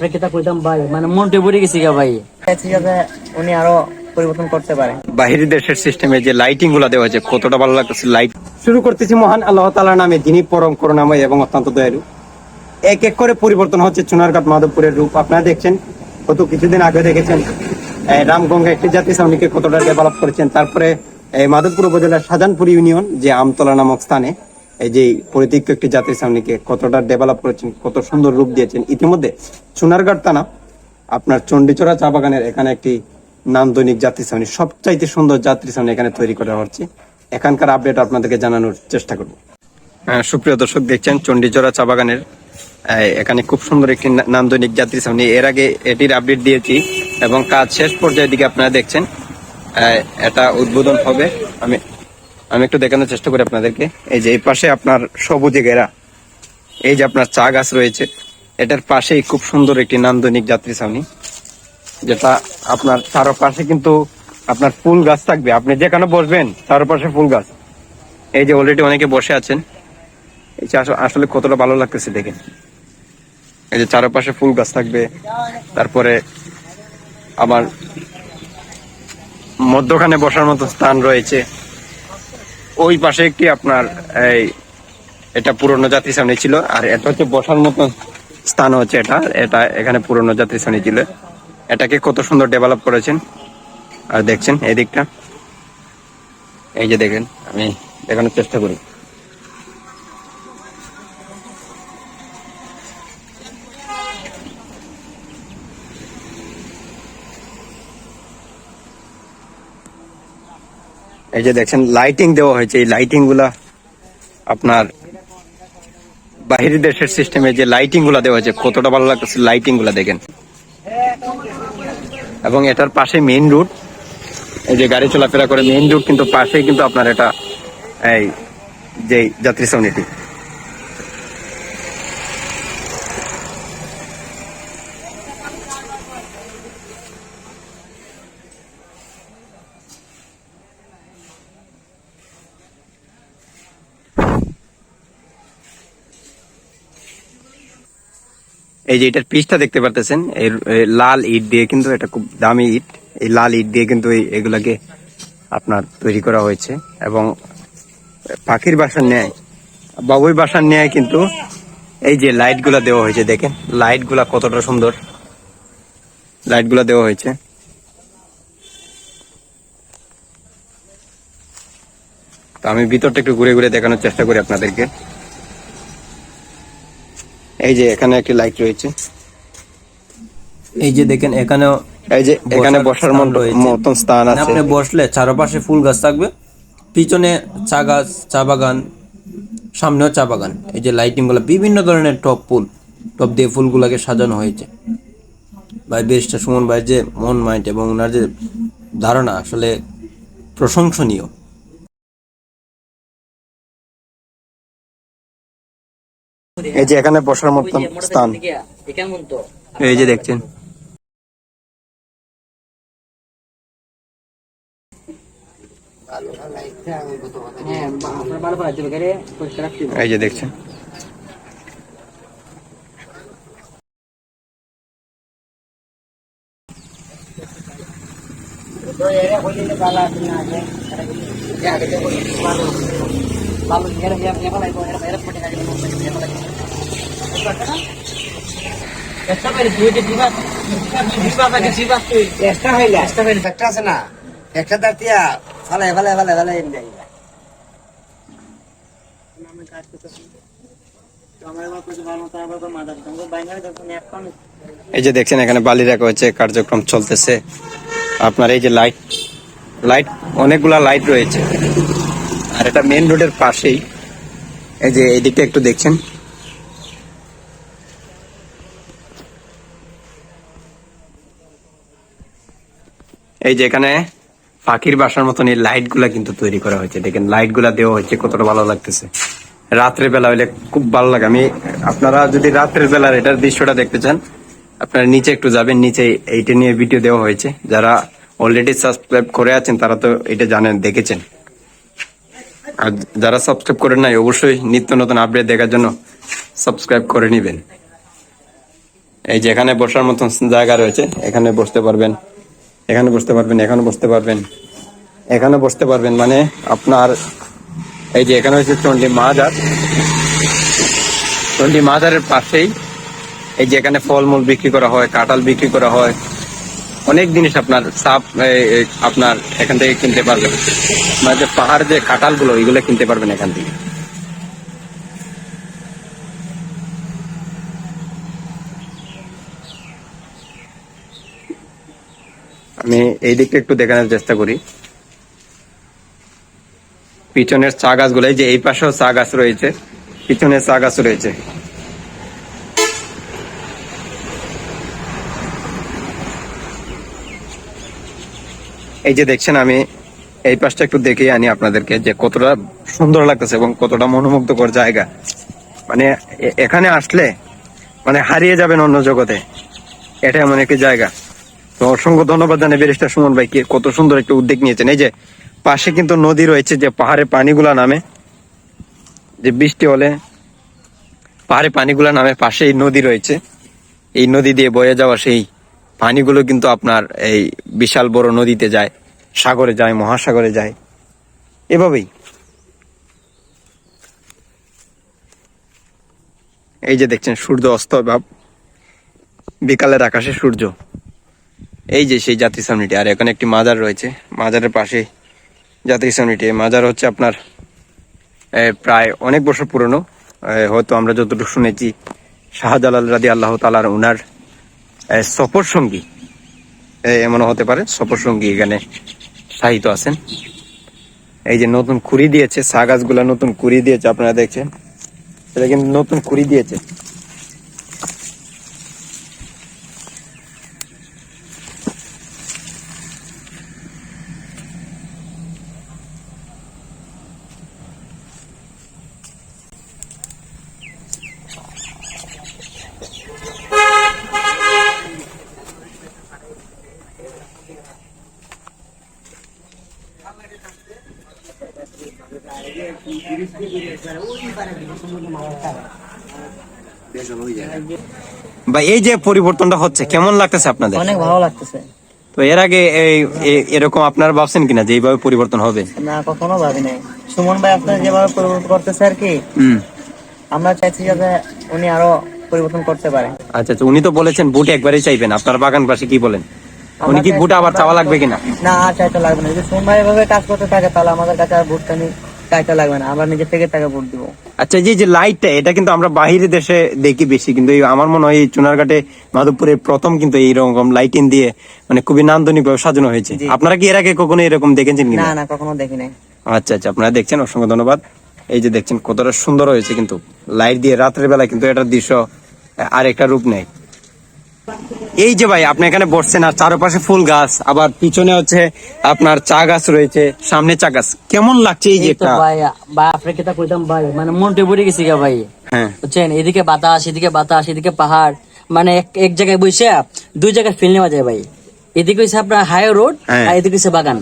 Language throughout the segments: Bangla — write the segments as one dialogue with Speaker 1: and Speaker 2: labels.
Speaker 1: কইতাম ভাই? মানে মনটা পড়ে গেছি গা ভাই। উনি আরও পরিবর্তন করতে পারে।
Speaker 2: বাহিরি দেশের সিস্টেমে যে লাইটিংগুলা দেওয়া হয়েছে কতটা ভালো লাগতেছে লাইট শুরু করতেছি মহান আল্লাহ তালার নামে যিনি পরম করুণাময় এবং অত্যন্ত দয়ালু। এক এক করে পরিবর্তন হচ্ছে চুনারঘাট মাধবপুরের রূপ। আপনারা দেখছেন কত কিছুদিন আগে দেখেছেন রামগঙ্গা একটি জাতি সাউনিকে কতটা ডেভেলপ করেছেন। তারপরে এই মাধবপুর উপজেলার শাহজাহানপুর ইউনিয়ন যে আমতলা নামক স্থানে এই যে পরিতিক্য একটি জাতির সাউনিকে কতটা ডেভেলপ করেছেন, কত সুন্দর রূপ দিয়েছেন। ইতিমধ্যে চুনারঘাট থানা, আপনার চণ্ডীচড়া চা বাগানের এখানে একটি নান্দনিক যাত্রী ছাউনি সবচাইতে সুন্দর যাত্রী সামনে এখানে তৈরি করা হচ্ছে। এখানকার আপডেট আপনাদেরকে জানানোর চেষ্টা করব। সুপ্রিয় দর্শক, দেখছেন চণ্ডীচড়া চা বাগানের এখানে খুব সুন্দর একটি নান্দনিক যাত্রী সামনে। এর আগে এটির আপডেট দিয়েছি এবং কাজ শেষ পর্যায়ের দিকে আপনারা দেখছেন এটা উদ্বোধন হবে। আমি আমি একটু দেখানোর চেষ্টা করি আপনাদেরকে। এই যে এই পাশে আপনার সবুজে ঘেরা। এই যে আপনার চা গাছ রয়েছে, এটার পাশেই খুব সুন্দর একটি নান্দনিক যাত্রী ছাউনি, যেটা আপনার চারপাশে কিন্তু আপনার ফুল গাছ থাকবে। আপনি যেখানে বসবেন চারপাশে ফুল গাছ। এই যে অলরেডি অনেকে বসে আছেন। এই আসলে কতটা ভালো লাগতেছে দেখেন। এই যে চারপাশে ফুল গাছ থাকবে। তারপরে আবার মধ্যখানে বসার মতো স্থান রয়েছে। ওই পাশে একটি আপনার এই এটা পুরনো যাত্রী শ্রেণি ছিল? আর এটা হচ্ছে বসার মতো স্থান হচ্ছে এটা। এটা এখানে পুরনো যাত্রী শ্রেণি ছিল। এটাকে কত সুন্দর ডেভেলপ করেছেন? আর দেখছেন এই দিকটা? এই যে দেখেন, আমি দেখানোর চেষ্টা করি। এই যে দেখছেন লাইটিং দেওয়া হয়েছে। এই লাইটিংগুলা আপনার বাহির দেশের সিস্টেমে যে লাইটিংগুলা দেওয়া হয়েছে, কতটা ভালো লাগতেছে লাইটিংগুলা দেখেন। এবং এটার পাশে মেইন রুট এই যে গাড়ি চলাফেরা করে মেইন রুট কিন্তু পাশেই কিন্তু আপনার এটা, এই যে যাত্রী শ্রেণীটি এই যে এটার পিসটা দেখতে পারতেছেন, এর লাল ইট দিয়ে কিন্তু এটা খুব দামি ইট। এই লাল ইট দিয়ে কিন্তু এগুলাকে আপনার তৈরি করা হয়েছে এবং পাখির বাসার ন্যায়, বাবুই বাসার ন্যায় কিন্তু এই যে লাইটগুলা দেওয়া হয়েছে, দেখেন লাইটগুলা কতটা সুন্দর। লাইটগুলা দেওয়া হয়েছে। তো আমি ভিতরটা একটু ঘুরে ঘুরে দেখানোর চেষ্টা করি আপনাদেরকে। এই যে এখানে একটি লাইট রয়েছে।
Speaker 3: এই যে দেখেন এখানেও
Speaker 2: এই যে এখানে
Speaker 3: বসার।
Speaker 2: মতন স্থান আছে।
Speaker 3: আপনি বসলে চারপাশে ফুল গাছ থাকবে। পিছনে চা গাছ চা বাগান সামনেও চা বাগান। এই যে লাইটিংগুলো বিভিন্ন ধরনের টপ ফুল। টপ দিয়ে ফুলগুলোকে সাজানো হয়েছে। ভাই বেশটা সুমন ভাই যে মন মাইন্ড এবং ওনার যে ধারণা আসলে প্রশংসনীয়।
Speaker 2: এই যে এখানে বসার মতন স্থান। এই যে দেখছেন।
Speaker 1: হ্যাঁ
Speaker 2: এই যে দেখছেন।
Speaker 1: তো এরা হইলে ভালো। আছে না আগে
Speaker 2: এই যে দেখছেন এখানে বালি রাখা হচ্ছে কার্যক্রম চলতেছে। আপনার এই যে লাইট লাইট অনেকগুলা লাইট রয়েছে। আর এটা মেন রোডের পাশেই। এই যে এই দিকটা একটু দেখছেন? এই যে এখানে পাখির বাসার মতন এই লাইটগুলা কিন্তু তৈরি করা হয়েছে। দেখেন লাইটগুলা দেওয়া হয়েছে, কতটা ভালো লাগতেছে। রাত্রের বেলা হইলে খুব ভালো লাগে। আমি, আপনারা যদি রাত্রের বেলার এটার দৃশ্যটা দেখতে চান, আপনারা নিচে একটু যাবেন, নিচে এইটা নিয়ে ভিডিও দেওয়া হয়েছে। যারা অলরেডি সাবস্ক্রাইব করে আছেন, তারা তো এটা জানেন, দেখেছেন। আর যারা সাবস্ক্রাইব করেন নাই, অবশ্যই নিত্য নতুন আপডেট দেখার জন্য সাবস্ক্রাইব করে নিবেন। এই যে এখানে বসার মতন জায়গা রয়েছে, এখানে বসতে পারবেন, এখানে বসতে পারবেন, এখানে বসতে পারবেন, এখানে বসতে পারবেন। মানে আপনার এই যে এখানে হচ্ছে চন্ডী মাজার। চন্ডী মাজারের পাশেই এই যে এখানে ফলমূল বিক্রি করা হয়, কাঁঠাল বিক্রি করা হয় অনেক জিনিস আপনার সাপ আপনার এখান থেকে কিনতে পারবেন। মানে যে পাহাড় যে কাঁঠালগুলো, এগুলো কিনতে পারবেন এখান থেকে। আমি এই দিকটা একটু দেখানোর চেষ্টা করি। পিছনের চা গাছগুলো, এই যে এই পাশেও চা গাছ রয়েছে পিছনে চা গাছ রয়েছে। এই যে দেখছেন, আমি এই পাশটা একটু দেখে আনি আপনাদেরকে যে কতটা সুন্দর লাগতেছে এবং কতটা মনোমুগ্ধকর জায়গা। মানে এখানে আসলে মানে হারিয়ে যাবেন অন্য জগতে। এটা এমন একটি জায়গা। তো অসংখ্য ধন্যবাদ জানাই ব্যারিস্টার সুমন ভাইকে কত সুন্দর একটা উদ্যোগ নিয়েছেন। এই যে পাশে কিন্তু নদী রয়েছে যে পাহাড়ে পানিগুলা নামে। যে বৃষ্টি হলে পাহাড়ে পানিগুলা নামে পাশেই নদী রয়েছে। এই নদী দিয়ে বয়ে যাওয়া সেই পানিগুলো কিন্তু আপনার এই বিশাল বড় নদীতে যায়, সাগরে যায়, মহাসাগরে যায়। এভাবেই। এই যে দেখছেন, সূর্য অস্ত ভাব বিকালের আকাশে সূর্য। এই যে সেই জাতি সামনিটি, আর এখানে একটি মাজার রয়েছে। মাজারের পাশে জাতি সামনিটি। মাজার হচ্ছে আপনার প্রায় অনেক বছর পুরনো। হয়তো আমরা যতটুকু শুনেছি, শাহজালাল রাদি আল্লাহ তালার উনার সফর সঙ্গী। এমন হতে পারে, সফর সঙ্গী এখানে সাহিত আছেন। এই যে নতুন কুড়ি দিয়েছে সা গাছগুলা নতুন কুড়ি দিয়েছে, আপনারা দেখছেন। এটা কিন্তু নতুন কুড়ি দিয়েছে। বা এই যে পরিবর্তনটা হচ্ছে কেমন লাগতেছে আপনাদের?
Speaker 1: অনেক ভালো লাগতেছে।
Speaker 2: তো এর আগে এরকম আপনারা ভাবছেন কিনা যে এইভাবে পরিবর্তন হবে?
Speaker 1: না কখনো ভাবি নাই। সুমন ভাই আপনার যেভাবে পরিবর্তন করতেছে আর কি আমরা চাইছি যাতে উনি আরও পরিবর্তন করতে পারে।
Speaker 2: আচ্ছা আচ্ছা উনি তো বলেছেন বুট একবারই চাইবেন। আপনার বাগান পাশে কি বলেন? উনি কি বুট আবার চাওয়া লাগবে কিনা?
Speaker 1: না আর চাইতে লাগবে না। যদি সুমন ভাই এভাবে কাজ করতে থাকে তাহলে আমাদের কাছে আর ভোটটা নিয়ে চাইতে লাগবে না আমরা নিজে থেকে তাকে ভোট দিব।
Speaker 2: আচ্ছা যে যে লাইটটা এটা কিন্তু আমরা বাহিরে দেশে দেখি বেশি কিন্তু এই আমার মনে হয় এই চুনারঘাটে মাধবপুরের প্রথম কিন্তু এইরকম লাইটিং দিয়ে মানে খুবই নান্দনিক ভাবে সাজানো হয়েছে। আপনারা কি এর আগে কখনো এরকম দেখেছেন
Speaker 1: না
Speaker 2: কিনা?
Speaker 1: না কখনো দেখি নাই
Speaker 2: আচ্ছা আচ্ছা আপনারা দেখছেন অসংখ্য ধন্যবাদ। এই যে দেখছেন কতটা সুন্দর হয়েছে কিন্তু লাইট দিয়ে রাতের বেলায় কিন্তু এটার দৃশ্য আর একটা রূপ নেয়। এই যে ভাই আপনি এখানে বসছেন আর চারপাশে ফুল গাছ আবার পিছনে হচ্ছে আপনার চা গাছ রয়েছে সামনে চা গাছ। কেমন লাগছে এই যে একটা
Speaker 4: ভাই ভাই আপনাকে তা কইতাম ভাই মানে মনটা পড়ে গেছি গা ভাই।
Speaker 2: হ্যাঁ।
Speaker 4: বুঝছেন? এদিকে বাতাস এদিকে বাতাস এদিকে পাহাড় মানে এক জায়গায় বসে দুই জায়গায় ফিল নেওয়া যায় ভাই। এদিকে হচ্ছে আপনার হাই রোড
Speaker 2: হ্যাঁ।
Speaker 4: আর এদিকে হচ্ছে বাগান।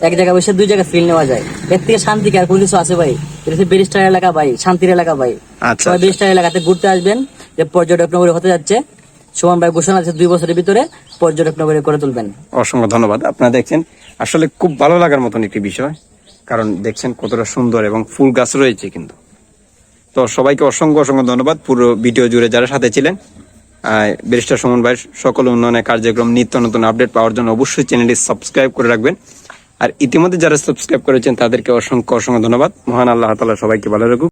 Speaker 4: এক জায়গায় বসে দুই জায়গায় ফিল নেওয়া যায়। এর থেকে শান্তি কি আর কোনো কিছু আছে ভাই? এটা হচ্ছে ব্যারিস্টার এলাকা ভাই শান্তির এলাকা ভাই।
Speaker 2: আচ্ছা, আচ্ছা।
Speaker 4: ব্যারিস্টার এলাকাতে ঘুরতে আসবেন যে পর্যটক নগরী হতে যাচ্ছে। সুমন ভাই ঘোষণা আছে দুই বছরের ভিতরে, পর্যটক নগরী করে তুলবেন।
Speaker 2: অসংখ্য ধন্যবাদ। আপনারা দেখছেন, আসলে খুব ভালো লাগার মতন একটি বিষয়, কারণ দেখছেন কতটা সুন্দর এবং ফুল গাছ রয়েছে কিন্তু। তো সবাইকে অসংখ্য অসংখ্য ধন্যবাদ, পুরো ভিডিও জুড়ে যারা সাথে ছিলেন। ব্যারিস্টার সুমন ভাইয়ের সকল উন্নয়নের কার্যক্রম, নিত্য নতুন আপডেট পাওয়ার জন্য অবশ্যই চ্যানেলটি সাবস্ক্রাইব করে রাখবেন। আর ইতিমধ্যে যারা সাবস্ক্রাইব করেছেন, তাদেরকে অসংখ্য অসংখ্য ধন্যবাদ। মহান আল্লাহ তালা সবাইকে ভালো রাখুক।